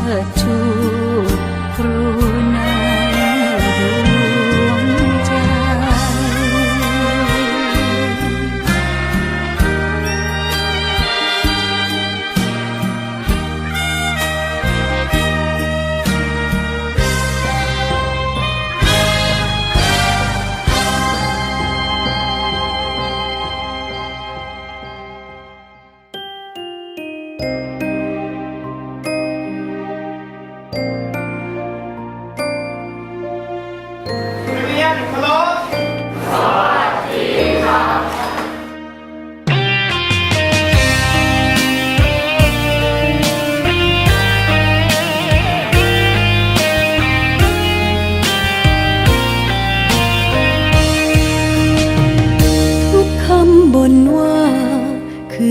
touch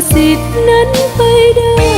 xịt nắn bay đâu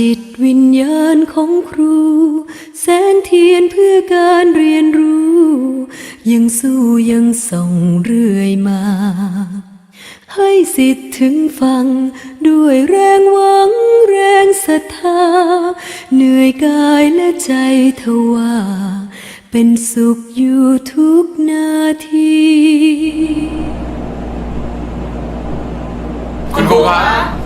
จิตวิญญาณของครู แสนเทียนเพื่อการเรียนรู้ ยังสู้ยังส่งเรื่อยมา ให้สิทธิ์ถึงฟัง ด้วยแรงหวังแรงศรัทธา เหนื่อยกายและใจทว่า เป็นสุขอยู่ทุกนาทีคุณครูครับ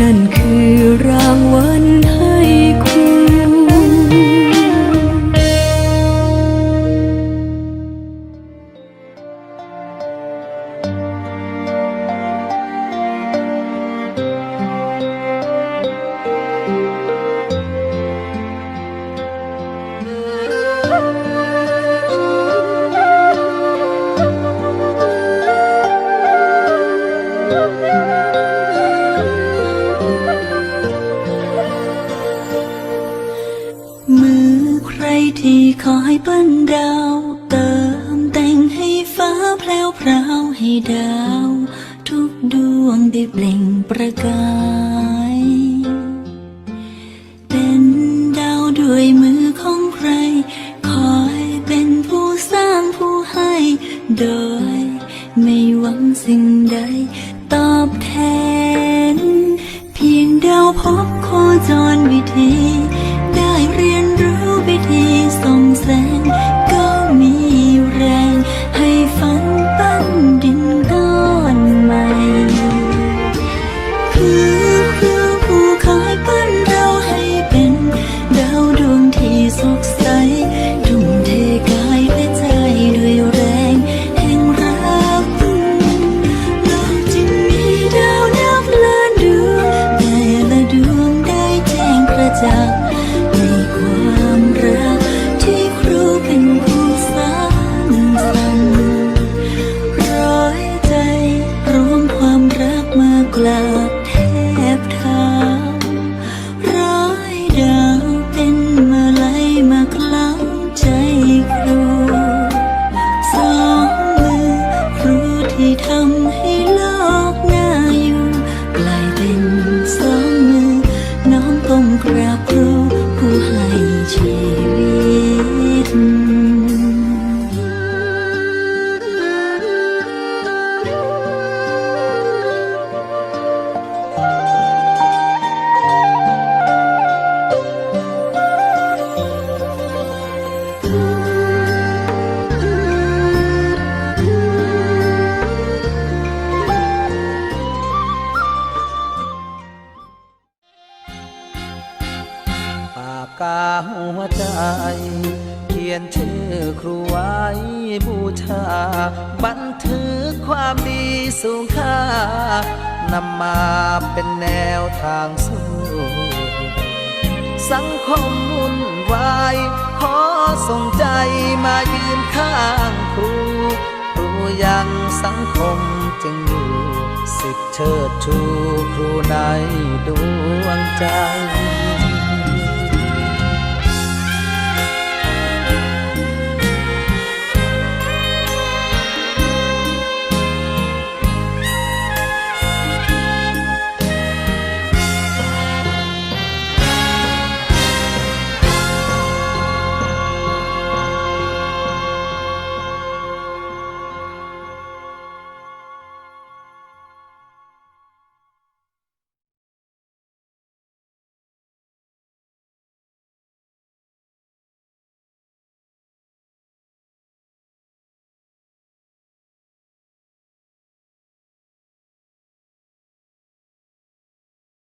นั่นคือรางวัล ดาว ทุกดวงได้เปล่งประกาย เป็นดาวด้วยมือของใคร คอยเป็นผู้สร้างผู้ให้ โดย ไม่หวังสิ่งใด ตอบแทน คมวุ่นวาย ขอส่งใจมายืนข้างครู ครูยังสังคมจึงอยู่ สิทธิเชิดชูครูในดวงใจ